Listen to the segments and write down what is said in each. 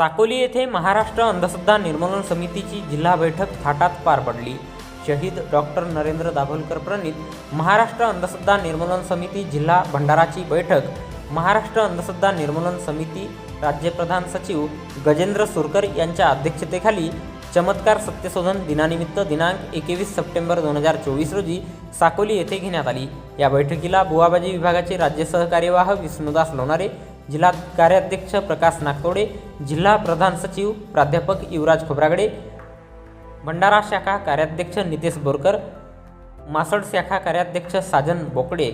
साकोली येथे महाराष्ट्र अंधश्रद्धा निर्मूलन समितीची जिल्हा बैठक थाटात पार पडली. शहीद डॉक्टर नरेंद्र दाभोलकर प्रणित महाराष्ट्र अंधश्रद्धा निर्मूलन समिती जिल्हा भंडाराची बैठक महाराष्ट्र अंधश्रद्धा निर्मूलन समिती राज्यप्रधान सचिव गजेंद्र सुरकर यांच्या अध्यक्षतेखाली चमत्कार सत्यशोधन दिनानिमित्त दिनांक एकवीस सप्टेंबर दोन हजार चोवीस रोजी साकोली येथे घेण्यात आली. या बैठकीला बुवाबाजी विभागाचे राज्य सहकार्यवाह विष्णुदास लोणारे जिल्हा कार्याध्यक्ष प्रकाश नागतोडे जिल्हा प्रधान सचिव प्राध्यापक युवराज खोब्रागडे भंडारा शाखा कार्याध्यक्ष नितेश बोरकर मासड शाखा कार्याध्यक्ष साजन बोकडे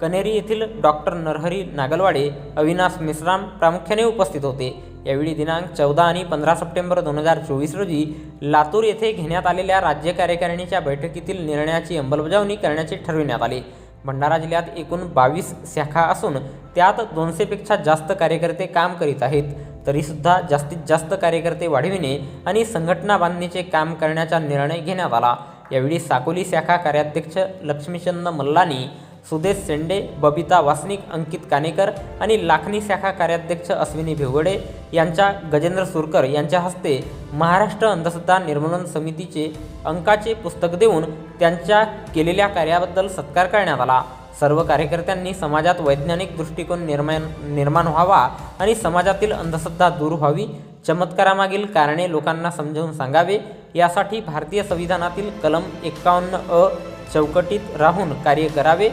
कनेरी येथील डॉक्टर नरहरी नागलवाडे अविनाश मिश्राम प्रामुख्याने उपस्थित होते. यावेळी दिनांक चौदा आणि पंधरा सप्टेंबर दोन हजार चोवीस रोजी लातूर येथे घेण्यात आलेल्या राज्य कार्यकारिणीच्या बैठकीतील निर्णयाची अंमलबजावणी करण्याचे ठरविण्यात आले. भंडारा जिल्ह्यात एकूण बावीस शाखा असून त्यात दोनशेपेक्षा जास्त कार्यकर्ते काम करीत आहेत. तरीसुद्धा जास्तीत जास्त कार्यकर्ते वाढविणे आणि संघटना बांधणीचे काम करण्याचा निर्णय घेण्यात आला. यावेळी साकोली शाखा कार्याध्यक्ष लक्ष्मीचंद मल्लानी सुदेश शेंडे बबिता वासनिक अंकित कानेकर आणि लाखनी शाखा कार्याध्यक्ष अश्विनी भिवगडे यांच्या गजेंद्र सुरकर यांच्या हस्ते महाराष्ट्र अंधश्रद्धा निर्मूलन समितीचे अंकाचे पुस्तक देऊन त्यांच्या केलेल्या कार्याबद्दल सत्कार करण्यात आला. सर्व कार्यकर्त्यांनी समाजात वैज्ञानिक दृष्टिकोन निर्माण निर्माण व्हावा आणि समाजातील अंधश्रद्धा दूर व्हावी चमत्कारामागील कारणे लोकांना समजावून सांगावे यासाठी भारतीय संविधानातील कलम एक्कावन्न अ चौकटीत राहून कार्य करावे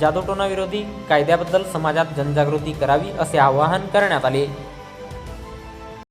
जादूटोणाविरोधी कायद्याबद्दल समाजात जनजागृती करावी असे आवाहन करण्यात आले.